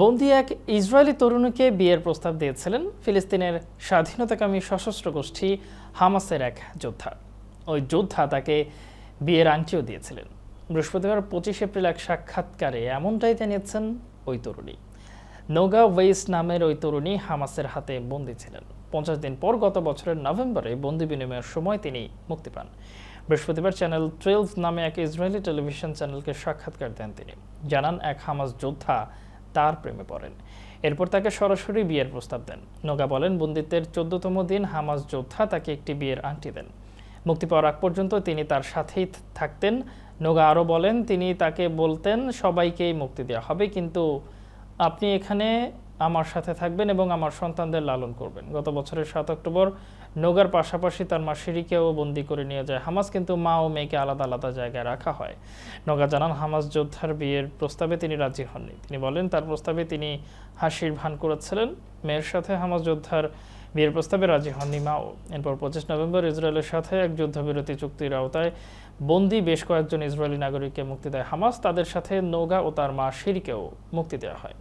বন্দি এক ইসরায়েলি তরুণীকে বিয়ের প্রস্তাব দিয়েছিলেন ফিলিস্তিনের স্বাধীনতাকামী সশস্ত্র গোষ্ঠী হামাসের এক যোদ্ধা। ওই যোদ্ধা তাকে বিয়ের আংটিও দিয়েছিলেন। বৃহস্পতিবার পঁচিশ এপ্রিল এক সাক্ষাৎকারে এমনটাই জানিয়েছেন ওই তরুণী। নোগা ওয়েস নামের ওই তরুণী হামাসের হাতে বন্দী ছিলেন। পঞ্চাশ দিন পর গত বছরের নভেম্বরে বন্দি বিনিময়ের সময় তিনি মুক্তি পান। বৃহস্পতিবার চ্যানেল টুয়েলভ নামে এক ইসরায়েলি টেলিভিশন চ্যানেলকে সাক্ষাৎকার দেন তিনি। জানান, এক হামাস যোদ্ধা তার প্রেমে পড়েন। এরপর তাকে সরাসরি বিয়ের প্রস্তাব দেন। নোগা বলেন বন্দিত্বের চোদ্দতম দিন হামাজ যোদ্ধা তাকে একটি বিয়ের আংটি দেন। মুক্তি পাওয়ার আগ পর্যন্ত তিনি তার সাথেই থাকতেন। নোগা আরও বলেন, তিনি তাকে বলতেন, সবাইকেই মুক্তি দেওয়া হবে, কিন্তু আপনি এখানে আমার সাথে থাকবেন এবং আমার সন্তানদের লালন করবেন। গত বছরের সাত অক্টোবর নোগার পাশাপাশি তার মা শিরিকেও বন্দি করে নিয়ে যায়। হামাস কিন্তু মা ও মেয়েকে আলাদা আলাদা জায়গায় রাখা হয়। নোগা জানান, হামাস যোদ্ধার বিয়ের প্রস্তাবে তিনি রাজি হননি। তিনি বলেন, তার প্রস্তাবে তিনি হাসির ভান করেছিলেন। মেয়ের সাথে হামাস যোদ্ধার বিয়ের প্রস্তাবে রাজি হননি মাও এরপর পঁচিশ নভেম্বর ইসরায়েলের সাথে এক যুদ্ধবিরতি চুক্তির আওতায় বন্দি বেশ কয়েকজন ইসরায়েলি নাগরিককে মুক্তি দেয় হামাস। তাদের সাথে নোগা ও তার মা শিরিকেও মুক্তি দেওয়া হয়।